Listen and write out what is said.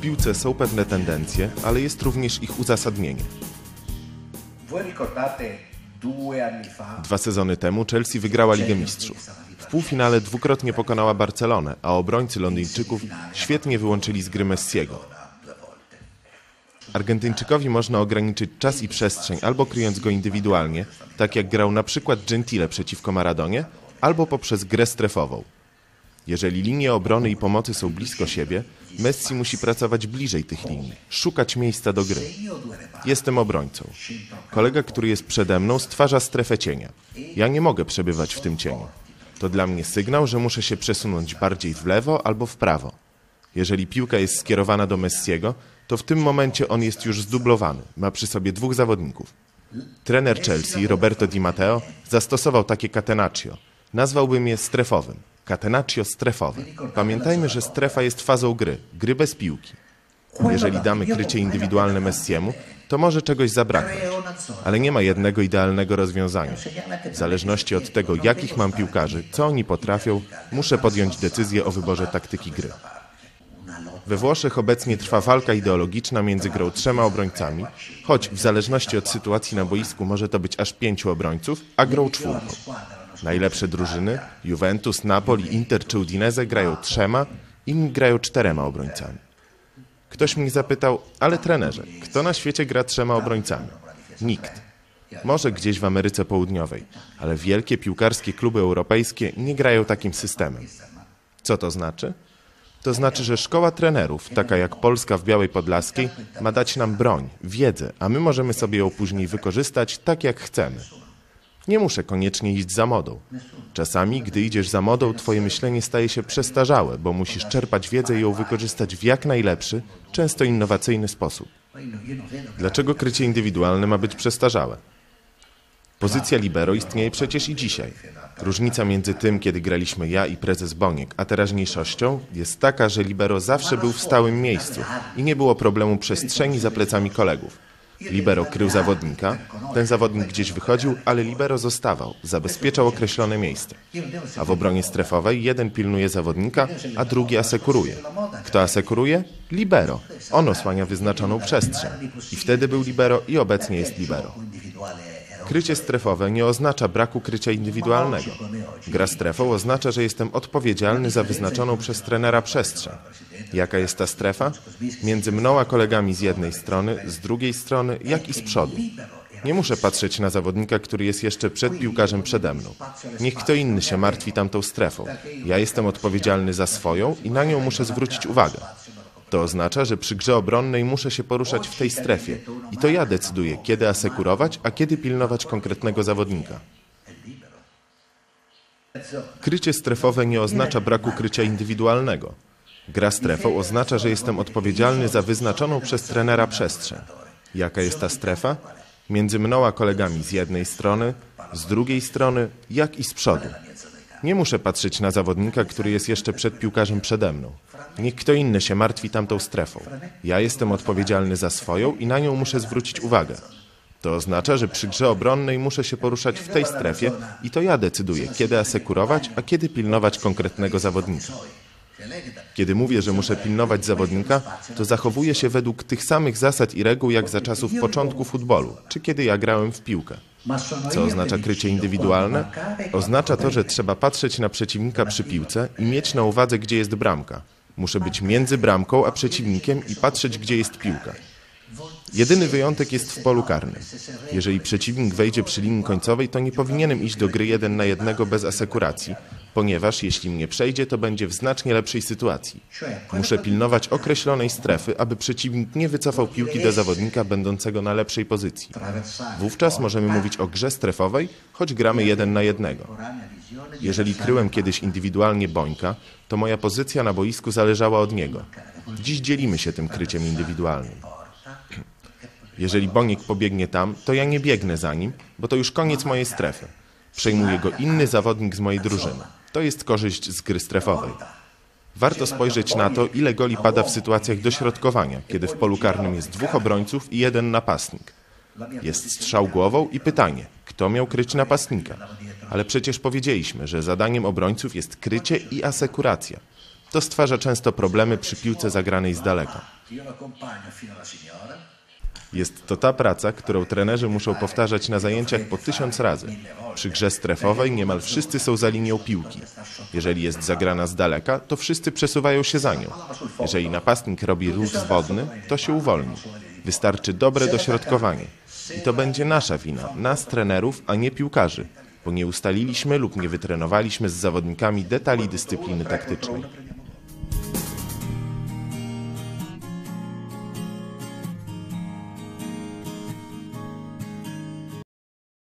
piłce są pewne tendencje, ale jest również ich uzasadnienie. Dwa sezony temu Chelsea wygrała Ligę Mistrzów. W półfinale dwukrotnie pokonała Barcelonę, a obrońcy Londyńczyków świetnie wyłączyli z gry Messiego. Argentyńczykowi można ograniczyć czas i przestrzeń albo kryjąc go indywidualnie, tak jak grał na przykład Gentile przeciwko Maradonie, albo poprzez grę strefową. Jeżeli linie obrony i pomocy są blisko siebie, Messi musi pracować bliżej tych linii, szukać miejsca do gry. Jestem obrońcą. Kolega, który jest przede mną, stwarza strefę cienia. Ja nie mogę przebywać w tym cieniu. To dla mnie sygnał, że muszę się przesunąć bardziej w lewo albo w prawo. Jeżeli piłka jest skierowana do Messiego, to w tym momencie on jest już zdublowany. Ma przy sobie dwóch zawodników. Trener Chelsea, Roberto Di Matteo, zastosował takie catenaccio. Nazwałbym je strefowym. Catenaccio strefowe. Pamiętajmy, że strefa jest fazą gry, gry bez piłki. Jeżeli damy krycie indywidualne Messiemu, to może czegoś zabraknąć. Ale nie ma jednego idealnego rozwiązania. W zależności od tego, jakich mam piłkarzy, co oni potrafią, muszę podjąć decyzję o wyborze taktyki gry. We Włoszech obecnie trwa walka ideologiczna między grą trzema obrońcami, choć w zależności od sytuacji na boisku może to być aż pięciu obrońców, a grą czwórką. Najlepsze drużyny, Juventus, Napoli, Inter czy Udinese grają trzema, inni grają czterema obrońcami. Ktoś mnie zapytał, ale trenerze, kto na świecie gra trzema obrońcami? Nikt. Może gdzieś w Ameryce Południowej, ale wielkie piłkarskie kluby europejskie nie grają takim systemem. Co to znaczy? To znaczy, że szkoła trenerów, taka jak Polska w Białej Podlaskiej, ma dać nam broń, wiedzę, a my możemy sobie ją później wykorzystać tak, jak chcemy. Nie muszę koniecznie iść za modą. Czasami, gdy idziesz za modą, twoje myślenie staje się przestarzałe, bo musisz czerpać wiedzę i ją wykorzystać w jak najlepszy, często innowacyjny sposób. Dlaczego krycie indywidualne ma być przestarzałe? Pozycja libero istnieje przecież i dzisiaj. Różnica między tym, kiedy graliśmy ja i prezes Boniek, a teraźniejszością jest taka, że libero zawsze był w stałym miejscu i nie było problemu przestrzeni za plecami kolegów. Libero krył zawodnika, ten zawodnik gdzieś wychodził, ale libero zostawał, zabezpieczał określone miejsce. A w obronie strefowej jeden pilnuje zawodnika, a drugi asekuruje. Kto asekuruje? Libero. On osłania wyznaczoną przestrzeń. I wtedy był libero i obecnie jest libero. Krycie strefowe nie oznacza braku krycia indywidualnego. Gra strefą oznacza, że jestem odpowiedzialny za wyznaczoną przez trenera przestrzeń. Jaka jest ta strefa? Między mną a kolegami z jednej strony, z drugiej strony, jak i z przodu. Nie muszę patrzeć na zawodnika, który jest jeszcze przed piłkarzem przede mną. Niech kto inny się martwi tamtą strefą. Ja jestem odpowiedzialny za swoją i na nią muszę zwrócić uwagę. To oznacza, że przy grze obronnej muszę się poruszać w tej strefie i to ja decyduję, kiedy asekurować, a kiedy pilnować konkretnego zawodnika. Krycie strefowe nie oznacza braku krycia indywidualnego. Gra strefą oznacza, że jestem odpowiedzialny za wyznaczoną przez trenera przestrzeń. Jaka jest ta strefa? Między mną a kolegami z jednej strony, z drugiej strony, jak i z przodu. Nie muszę patrzeć na zawodnika, który jest jeszcze przed piłkarzem przede mną. Niech kto inny się martwi tamtą strefą. Ja jestem odpowiedzialny za swoją i na nią muszę zwrócić uwagę. To oznacza, że przy grze obronnej muszę się poruszać w tej strefie i to ja decyduję, kiedy asekurować, a kiedy pilnować konkretnego zawodnika. Kiedy mówię, że muszę pilnować zawodnika, to zachowuję się według tych samych zasad i reguł jak za czasów początku futbolu, czy kiedy ja grałem w piłkę. Co oznacza krycie indywidualne? Oznacza to, że trzeba patrzeć na przeciwnika przy piłce i mieć na uwadze, gdzie jest bramka. Muszę być między bramką a przeciwnikiem i patrzeć, gdzie jest piłka. Jedyny wyjątek jest w polu karnym. Jeżeli przeciwnik wejdzie przy linii końcowej, to nie powinienem iść do gry jeden na jednego bez asekuracji, ponieważ jeśli mnie przejdzie, to będzie w znacznie lepszej sytuacji. Muszę pilnować określonej strefy, aby przeciwnik nie wycofał piłki do zawodnika będącego na lepszej pozycji. Wówczas możemy mówić o grze strefowej, choć gramy jeden na jednego. Jeżeli kryłem kiedyś indywidualnie Bońka, to moja pozycja na boisku zależała od niego. Dziś dzielimy się tym kryciem indywidualnym. Jeżeli Boniek pobiegnie tam, to ja nie biegnę za nim, bo to już koniec mojej strefy. Przejmuje go inny zawodnik z mojej drużyny. To jest korzyść z gry strefowej. Warto spojrzeć na to, ile goli pada w sytuacjach dośrodkowania, kiedy w polu karnym jest dwóch obrońców i jeden napastnik. Jest strzał głową i pytanie, kto miał kryć napastnika? Ale przecież powiedzieliśmy, że zadaniem obrońców jest krycie i asekuracja. To stwarza często problemy przy piłce zagranej z daleka. Jest to ta praca, którą trenerzy muszą powtarzać na zajęciach po tysiąc razy. Przy grze strefowej niemal wszyscy są za linią piłki. Jeżeli jest zagrana z daleka, to wszyscy przesuwają się za nią. Jeżeli napastnik robi ruch zwodny, to się uwolni. Wystarczy dobre dośrodkowanie. I to będzie nasza wina, nas trenerów, a nie piłkarzy, bo nie ustaliliśmy lub nie wytrenowaliśmy z zawodnikami detali dyscypliny taktycznej.